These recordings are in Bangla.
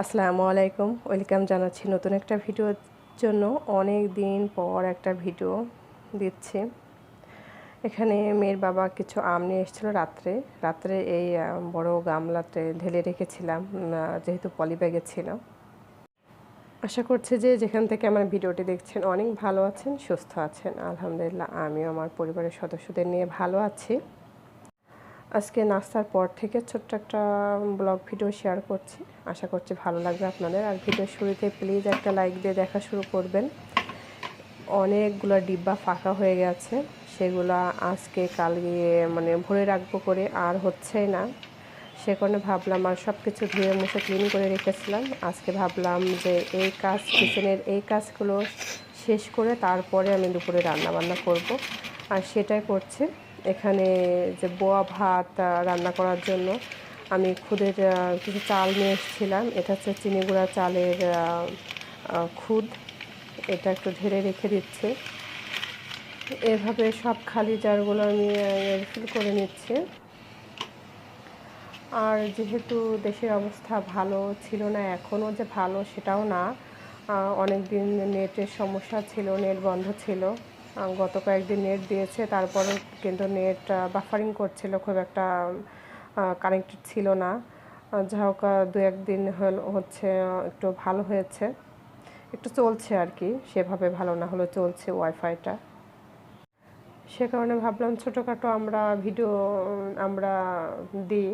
আসসালামু আলাইকুম। ওয়েলকাম জানাচ্ছি নতুন একটা ভিডিওর জন্য। অনেক দিন পর একটা ভিডিও দিচ্ছি। এখানে মেয়ের বাবা কিছু আম নিয়ে এসেছিল রাত্রে। রাত্রে এই বড় গামলাতে ঢেলে রেখেছিলাম যেহেতু পলি ব্যাগে ছিল। আশা করছি যে যেখান থেকে আমার ভিডিওটি দেখছেন অনেক ভালো আছেন, সুস্থ আছেন। আলহামদুলিল্লাহ, আমিও আমার পরিবারের সদস্যদের নিয়ে ভালো আছি। আজকে নাস্তার পর থেকে ছোট্ট একটা ব্লগ ভিডিও শেয়ার করছি। আশা করছি ভালো লাগবে আপনাদের। আর ভিডিও শুরুতে প্লিজ একটা লাইক দিয়ে দেখা শুরু করবেন। অনেকগুলো ডিব্বা ফাঁকা হয়ে গেছে। সেগুলো আজকে কাল গিয়ে মানে ভরে রাখব করে আর হচ্ছেই না। সে কারণে ভাবলাম আর সব কিছু ধুয়ে মুছে ক্লিন করে রেখেছিলাম। আজকে ভাবলাম যে এই কাজ কিচেনের এই কাজগুলো শেষ করে তারপরে আমি দুপুরে রান্না বান্না করব। আর সেটাই করছে। এখানে যে বোয়া ভাত রান্না করার জন্য আমি খুদের কিছু চাল নিয়ে এসেছিলাম। এটা হচ্ছে চিনি গুঁড়া চালের খুদ। এটা একটু ঢেলে রেখে দিচ্ছে। এভাবে সব খালি জারগুলো আমি রিফিল করে নিচ্ছি। আর যেহেতু দেশের অবস্থা ভালো ছিল না, এখনও যে ভালো সেটাও না। অনেক দিন নেটের সমস্যা ছিল, নেট বন্ধ ছিল। গত কয়েকদিন নেট দিয়েছে, তারপরেও কিন্তু নেট বাফারিং করছিল, খুব একটা কানেক্টেড ছিল না। যা হোক দু একদিন হচ্ছে একটু ভালো হয়েছে। একটু চলছে আর কি, সেভাবে ভালো না হলেও চলছে ওয়াইফাইটা সে কারণে ভাবলাম ছোটোখাটো আমরা ভিডিও আমরা দিই।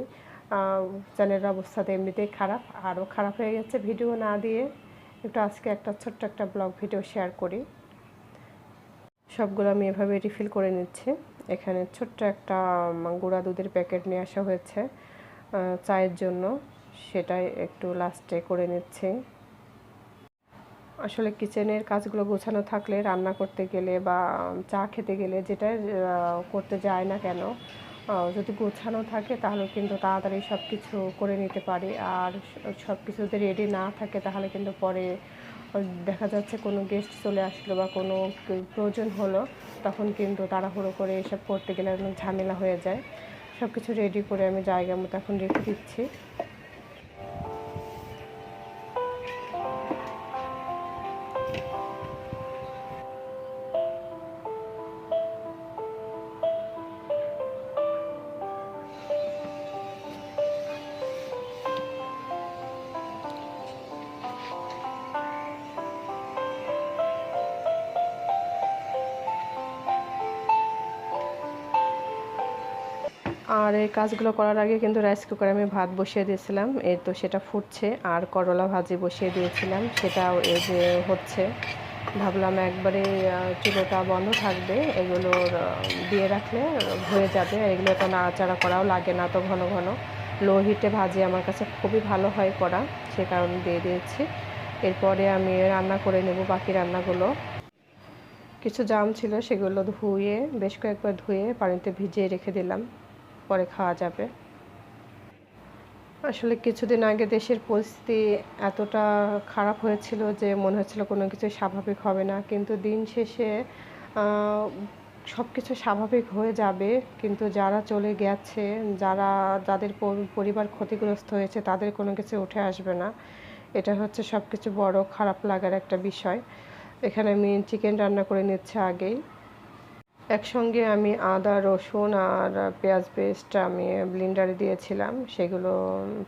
চ্যানেলের অবস্থা তো এমনিতেই খারাপ, আরও খারাপ হয়ে গেছে ভিডিও না দিয়ে। একটু আজকে একটা ছোট্ট একটা ব্লগ ভিডিও শেয়ার করি। সবগুলো আমি এভাবে রিফিল করে নিচ্ছি। এখানে ছোট্ট একটা গুঁড়া দুধের প্যাকেট নিয়ে আসা হয়েছে চায়ের জন্য। সেটাই একটু লাস্টে করে নিচ্ছি। আসলে কিচেনের কাজগুলো গোছানো থাকলে, রান্না করতে গেলে বা চা খেতে গেলে যেটা করতে যায় না কেন যদি গোছানো থাকে তাহলে কিন্তু তাড়াতাড়ি সব কিছু করে নিতে পারি। আর সব কিছু যদি রেডি না থাকে তাহলে কিন্তু পরে দেখা যাচ্ছে কোনো গেস্ট চলে আসলো বা কোনো প্রয়োজন হলো, তখন কিন্তু তাড়াহুড়ো করে এসব করতে গেলে ঝামেলা হয়ে যায়। সব কিছু রেডি করে আমি জায়গা মতো এখন রেখে দিচ্ছি। আর এই কাজগুলো করার আগে কিন্তু রাইস কুকারে আমি ভাত বসিয়ে দিয়েছিলাম। এই তো সেটা ফুটছে আর করলা ভাজি বসিয়ে দিয়েছিলাম। সেটাও এই যে হচ্ছে। ভাবলাম একবারে চুলোটা বন্ধ থাকবে। এগুলোর দিয়ে রাখলে হয়ে যাবে। এগুলো তো নাড়াচাড়া করাও লাগে না তো ঘন ঘন। লো হিটে ভাজি আমার কাছে খুবই ভালো হয় করা। সে কারণে দিয়ে দিয়েছি। এরপরে আমি রান্না করে নেব বাকি রান্নাগুলো। কিছু জাম ছিল সেগুলো ধুয়ে, বেশ কয়েকবার ধুয়ে পানিতে ভিজিয়ে রেখে দিলাম। পরে খাওয়া যাবে। আসলে কিছুদিন আগে দেশের পরিস্থিতি এতটা খারাপ হয়েছিল যে মনে হচ্ছিল কোনো কিছু স্বাভাবিক হবে না। কিন্তু দিন শেষে সব কিছু স্বাভাবিক হয়ে যাবে। কিন্তু যারা চলে গেছে, যারা, যাদের পরিবার ক্ষতিগ্রস্ত হয়েছে, তাদের কোনো কিছু উঠে আসবে না। এটা হচ্ছে সব কিছু বড় খারাপ লাগার একটা বিষয়। এখানে আমি চিকেন রান্না করে নিচ্ছে আগেই। একসঙ্গে আমি আদা, রসুন আর পেঁয়াজ পেস্ট আমি ব্লেন্ডারে দিয়েছিলাম। সেগুলো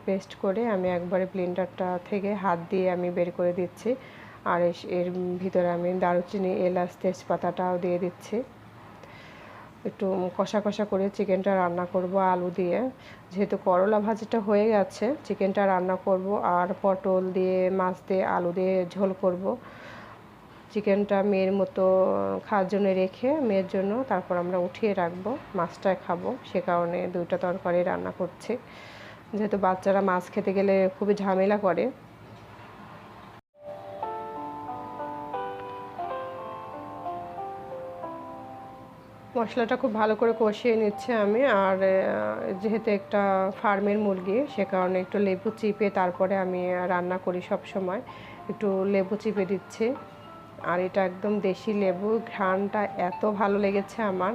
পেস্ট করে আমি একবারে ব্লেন্ডারটা থেকে হাত দিয়ে আমি বের করে দিচ্ছি। আর এর ভিতরে আমি দারুচিনি, এলাচ, তেজপাতাটাও দিয়ে দিচ্ছি। একটু কষা কষা করে চিকেনটা রান্না করব আলু দিয়ে। যেহেতু করলা ভাজিটা হয়ে গেছে, চিকেনটা রান্না করব আর পটল দিয়ে, মাছ দিয়ে, আলু দিয়ে ঝোল করব। চিকেনটা মেয়ের মতো খাওয়ার জন্য রেখে মেয়ের জন্য তারপর আমরা উঠিয়ে রাখব মাছটাই খাব। সে কারণে দুইটা তরকারি রান্না করছি। যেহেতু বাচ্চারা মাছ খেতে গেলে খুবই ঝামেলা করে। মশলাটা খুব ভালো করে কষিয়ে নিচ্ছে আমি। আর যেহেতু একটা ফার্মের মুরগি, সে কারণে একটু লেবু চিপে তারপরে আমি রান্না করি সব সময় একটু লেবু চিপে দিচ্ছি। আর এটা একদম দেশি লেবু। ঘ্রাণটা এত ভালো লেগেছে আমার।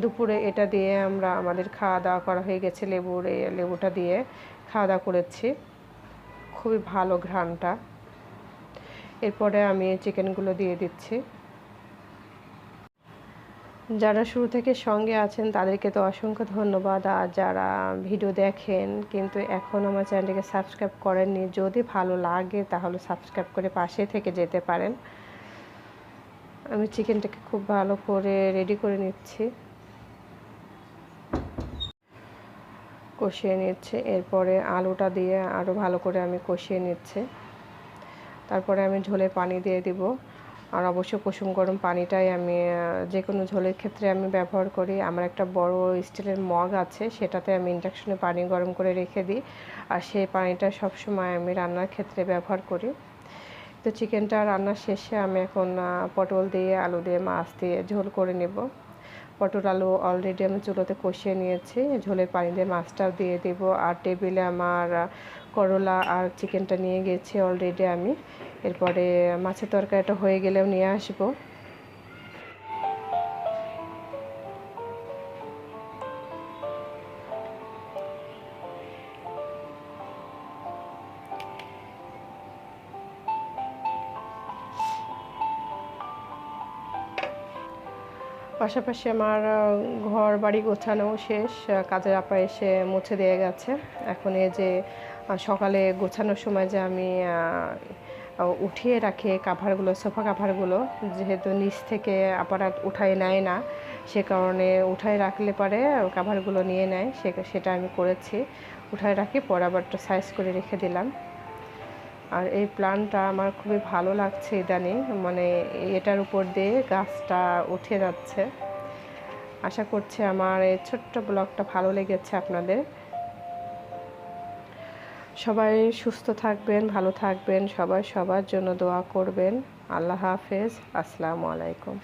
দুপুরে এটা দিয়ে আমরা, আমাদের খাওয়া দাওয়া করা হয়ে গেছে লেবুর লেবুটা দিয়ে খাওয়া দাওয়া করেছি। খুবই ভালো ঘ্রাণটা। এরপরে আমি চিকেনগুলো দিয়ে দিচ্ছি। যারা শুরু থেকে সঙ্গে আছেন, তাদেরকে তো অসংখ্য ধন্যবাদ। আর যারা ভিডিও দেখেন, কিন্তু এখন আমার চ্যানেলটিকে সাবস্ক্রাইব করেননি, যদি ভালো লাগে তাহলে সাবস্ক্রাইব করে পাশে থেকে যেতে পারেন। আমি চিকেনটাকে খুব ভালো করে রেডি করে নিচ্ছি। কষিয়ে নিচ্ছে, এরপরে আলুটা দিয়ে আরও ভালো করে আমি কষিয়ে নিচ্ছে। তারপরে আমি ঝোলে পানি দিয়ে দিব। আর অবশ্য কুসুম গরম পানিটাই আমি যে কোনো ঝোলের ক্ষেত্রে আমি ব্যবহার করি। আমার একটা বড় স্টিলের মগ আছে, সেটাতে আমি ইন্ডাকশনে পানি গরম করে রেখে দিই। আর সেই পানিটা সবসময় আমি রান্নার ক্ষেত্রে ব্যবহার করি। তো চিকেনটা রান্নার শেষে আমি এখন পটল দিয়ে, আলু দিয়ে, মাছ দিয়ে ঝোল করে নেব। পটল, আলু অলরেডি আমি চুলোতে কষিয়ে নিয়েছি। ঝোলের পানি দিয়ে মাছটাও দিয়ে দেব। আর টেবিলে আমার করলা আর চিকেনটা নিয়ে গেছি অলরেডি আমি। এরপরে মাছের তরকারিটা হয়ে গেলেও নিয়ে আসব। পাশাপাশি আমার ঘর বাড়ি গোছানো শেষ কাজের আপা এসে মুছে দিয়ে গেছে। এখন এই যে সকালে গোছানোর সময় যে আমি উঠিয়ে রাখি কাভারগুলো সোফা কাভারগুলো যেহেতু নিচ থেকে আপারাত উঠায় নেয় না, সে কারণে উঠায় রাখলে পরে কাভারগুলো নিয়ে নেয়, সে, সেটা আমি করেছি। উঠায় রাখি, পরে আবার সাইজ করে রেখে দিলাম। আর এই প্ল্যানটা আমার খুবই ভালো লাগছে ইদানিং। মানে এটার উপর দিয়ে গাছটা উঠে যাচ্ছে। আশা করছি আমার এই ছোট্ট ব্লগটা ভালো লেগেছে আপনাদের। সবাই সুস্থ থাকবেন, ভালো থাকবেন, সবাই সবার জন্য দোয়া করবেন। আল্লাহ হাফেজ। আসসালামু আলাইকুম।